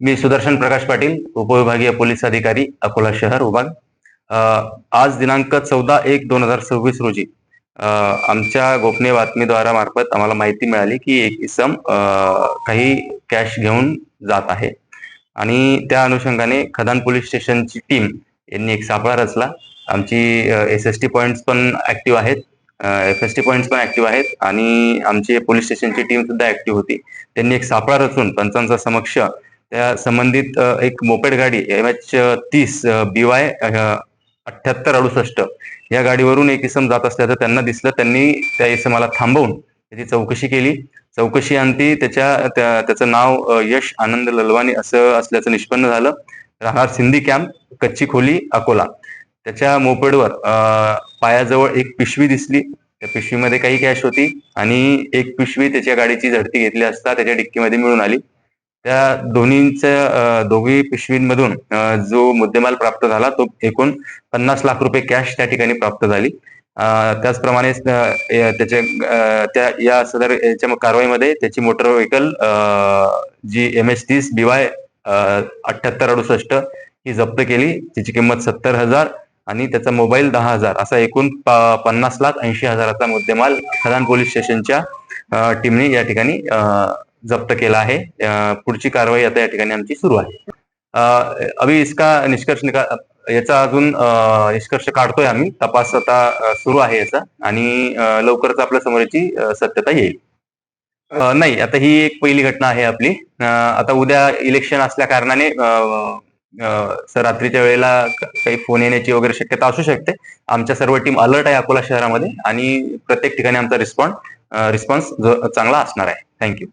मी सुदर्शन प्रकाश पाटील उपविभागीय पोलीस अधिकारी अकोला शहर विभाग आज दिनांक चौदा एक दोन हजार सव्वीस रोजी आमच्या गोपनीय बातमीद्वारा मार्फत आम्हाला माहिती मिळाली की एक इसम काही कॅश घेऊन जात आहे. आणि त्या अनुषंगाने खदान पोलीस स्टेशनची टीम यांनी एक सापळा रचला. आमची एस एस टी पॉईंट्स पण ऍक्टिव्ह आहेत. एफ एस टी पॉईंट्स पण ऍक्टिव्ह आहेत. आणि आमची पोलीस स्टेशनची टीम सुद्धा ऍक्टिव्ह होती. त्यांनी एक सापळा रचून पंचांचा समक्ष त्या संबंधित एक मोपेड गाडी एम एच तीस बी वाय अठ्याहत्तर अडुसष्ट या गाडीवरून एक इसम जात असल्याचं त्यांना दिसलं. त्यांनी त्या इसमाला थांबवून त्याची चौकशी केली. चौकशी अंती त्याच्या त्याचं नाव यश आनंद ललवानी असं असल्याचं निष्पन्न झालं. राहणार सिंधी कॅम्प कच्ची खोली अकोला. त्याच्या मोपेडवर पायाजवळ एक पिशवी दिसली. त्या पिशवीमध्ये काही कॅश होती आणि एक पिशवी त्याच्या गाडीची झडती घेतली असता त्याच्या डिक्कीमध्ये मिळून आली. त्या दोन्हींच्या दोघी पिशवींमधून जो मुद्देमाल प्राप्त झाला तो एकूण पन्नास लाख रुपये कॅश त्या ठिकाणी प्राप्त झाली. त्याचप्रमाणे त्याच्या त्या या सदर याच्या कारवाईमध्ये त्याची motor vehicle G M S तीस बीवाय अठ्याहत्तर अडुसष्ट ही जप्त केली. तिची किंमत सत्तर हजार आणि त्याचा मोबाईल दहा हजार. असा एकूण पन्नास लाख ऐंशी हजाराचा मुद्देमाल खदान पोलीस स्टेशनच्या टीमने या ठिकाणी जप्त केला आहे. पुढची कारवाई आता या ठिकाणी आमची सुरू आहे. अभि इसका निष्कर्ष निकाल याचा अजून निष्कर्ष काढतोय आम्ही. तपास आता सुरू आहे याचा. आणि लवकरच आपल्यासमोर याची सत्यता येईल. नाही आता ही एक पहिली घटना आहे आपली. आता उद्या इलेक्शन असल्या कारणाने रात्रीच्या वेळेला काही फोन येण्याची वगैरे शक्यता असू शकते. आमच्या सर्व टीम अलर्ट आहे अकोला शहरामध्ये. आणि प्रत्येक ठिकाणी आमचा रिस्पॉन्स रिस्पॉन्स चांगला असणार आहे. थँक्यू